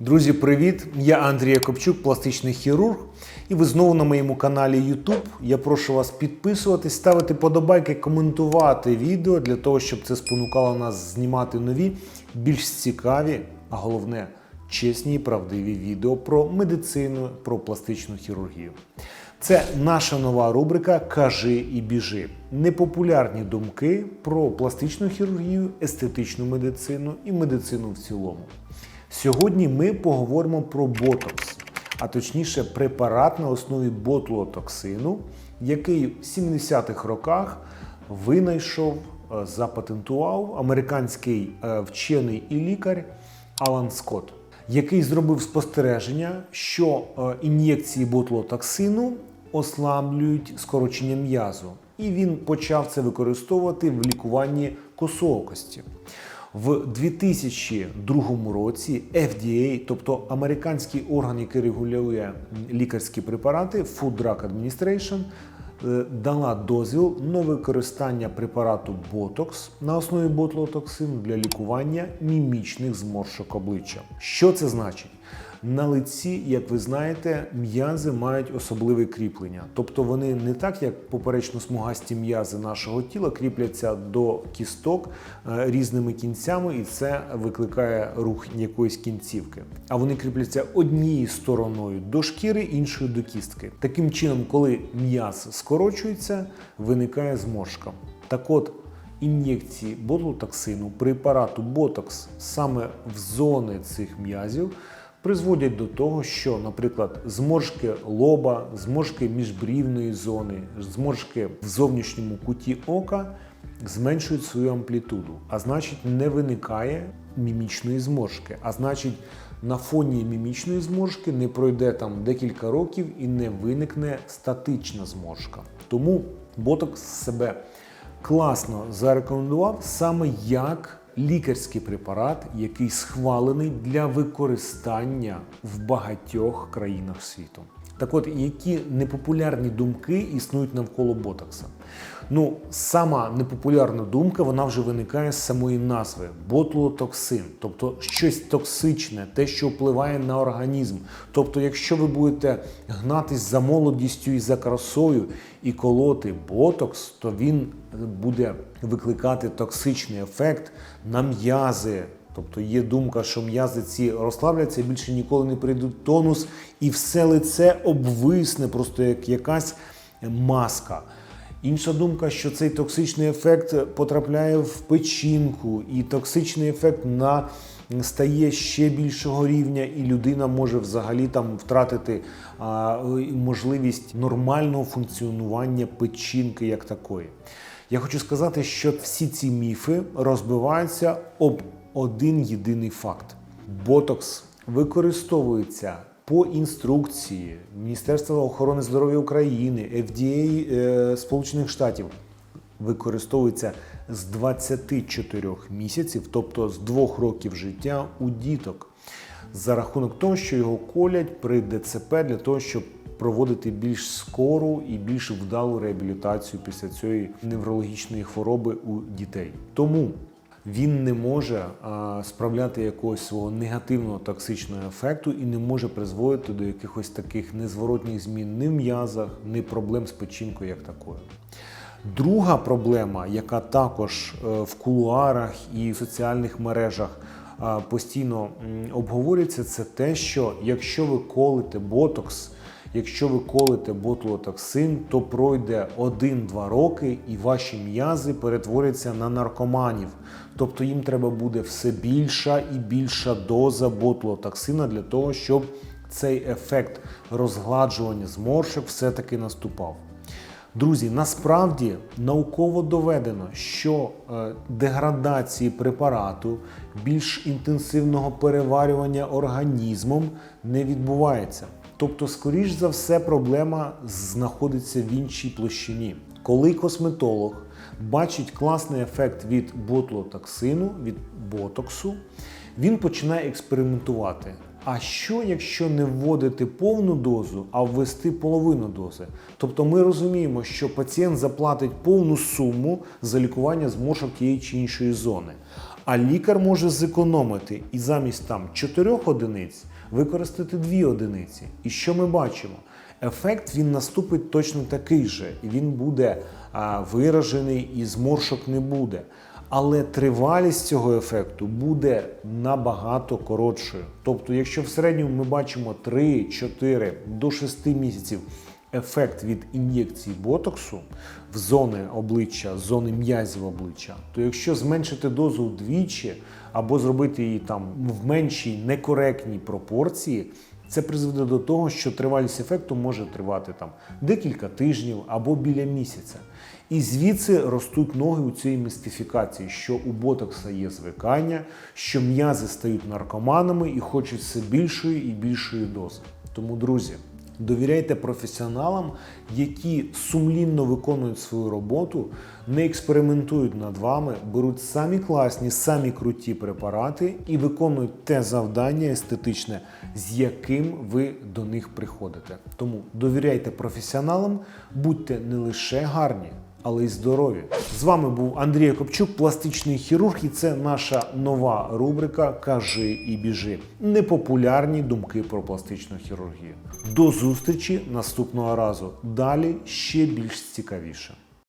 Друзі, привіт! Я Андрій Якобчук, пластичний хірург. І ви знову на моєму каналі YouTube. Я прошу вас підписуватись, ставити подобайки, коментувати відео для того, щоб це спонукало нас знімати нові, більш цікаві, а головне, чесні і правдиві відео про медицину, про пластичну хірургію. Це наша нова рубрика Кажи і біжи. Непопулярні думки про пластичну хірургію, естетичну медицину і медицину в цілому. Сьогодні ми поговоримо про ботокс, а точніше препарат на основі ботулотоксину, який в 70-х роках винайшов, е, запатентував американський е, вчений і лікар Алан Скотт, який зробив спостереження, що е, ін'єкції ботулотоксину ослаблюють скорочення м'язу, і він почав це використовувати в лікуванні косоокості. В 2002 році FDA, тобто американський орган, який регулює лікарські препарати, Food Drug Administration, е, дала дозвіл на використання препарату Botox на основі ботулотоксину для лікування мімічних зморшок обличчя. Що це значить? На лиці, як ви знаєте, м'язи мають особливе кріплення. Тобто вони не так, як поперечно-смугасті м'язи нашого тіла, кріпляться до кісток е, різними кінцями, і це викликає рух якоїсь кінцівки. А вони кріпляться однією стороною до шкіри, іншою до кістки. Таким чином, коли м'яз скорочується, виникає зморшка. Так от, ін'єкції ботулотоксину, препарату Ботокс саме в зони цих м'язів призводять до того, що, наприклад, зморшки лоба, зморшки міжбрівної зони, зморшки в зовнішньому куті ока зменшують свою амплітуду, а значить, не виникає мімічної зморшки. А значить, на фоні мімічної зморшки не пройде там декілька років і не виникне статична зморшка. Тому ботокс себе класно зарекомендував саме як лікарський препарат, який схвалений для використання в багатьох країнах світу. Так от, які непопулярні думки існують навколо ботокса? Ну, сама непопулярна думка, вона вже виникає з самої назви ботулотоксин, тобто щось токсичне, те, що впливає на організм. Тобто, якщо ви будете гнатись за молодістю і за красою і колоти ботокс, то він буде викликати токсичний ефект на м'язи. Тобто є думка, що м'язи ці розслабляться, більше ніколи не прийдуть в тонус, і все лице обвисне, просто як якась маска. Інша думка, що цей токсичний ефект потрапляє в печінку, і токсичний ефект на стає ще більшого рівня, і людина може взагалі там втратити а, можливість нормального функціонування печінки як такої. Я хочу сказати, що всі ці міфи розбиваються об один єдиний факт: ботокс використовується по інструкції Міністерства охорони здоров'я України, FDA е, Сполучених Штатів. Використовується з 24 місяців, тобто з 2 років життя у діток, за рахунок того, що його колять при ДЦП для того, щоб проводити більш скору і більш вдалу реабілітацію після цієї неврологічної хвороби у дітей. Тому він не може а, справляти якогось свого негативного токсичного ефекту і не може призводити до якихось таких незворотніх змін ні в м'язах, ні проблем з печінкою як такою. Друга проблема, яка також е, в кулуарах і в соціальних мережах постійно обговорюється, це те, що якщо ви колите ботокс, якщо ви колите ботулотоксин, то пройде 1-2 роки і ваші м'язи перетворяться на наркоманів. Тобто їм треба буде все більша і більша доза ботулотоксина для того, щоб цей ефект розгладжування зморшок все-таки наступав. Друзі, насправді науково доведено, що е, деградації препарату, більш інтенсивного переварювання організмом не відбувається. Тобто, скоріш за все, проблема знаходиться в іншій площині. Коли косметолог бачить класний ефект від ботулотоксину, від ботоксу, він починає експериментувати. А що, якщо не вводити повну дозу, а ввести половину дози? Тобто ми розуміємо, що пацієнт заплатить повну суму за лікування зморшок тієї чи іншої зони. А лікар може зекономити і замість там 4 одиниць використати 2 одиниці. І що ми бачимо? Ефект він наступить точно такий же, і він буде а, виражений, і зморшок не буде. Але тривалість цього ефекту буде набагато коротшою. Тобто, якщо в середньому ми бачимо 3, 4 до 6 місяців ефект від ін'єкції ботоксу в зони обличчя, зони м'язів обличчя, то якщо зменшити дозу вдвічі або зробити її там в меншій некоректній пропорції, це призведе до того, що тривалість ефекту може тривати там декілька тижнів або біля місяця. І звідси ростуть ноги у цій містифікації, що у ботокса є звикання, що м'язи стають наркоманами і хочуть все більшої і більшої дози. Тому, друзі, довіряйте професіоналам, які сумлінно виконують свою роботу, не експериментують над вами, беруть самі класні, самі круті препарати і виконують те завдання естетичне, з яким ви до них приходите. Тому довіряйте професіоналам, будьте не лише гарні. Але й здорові. З вами був Андрій Копчук, пластичний хірург, і це наша нова рубрика Кажи і біжи. Непопулярні думки про пластичну хірургію. До зустрічі наступного разу. Далі ще більш цікавіше.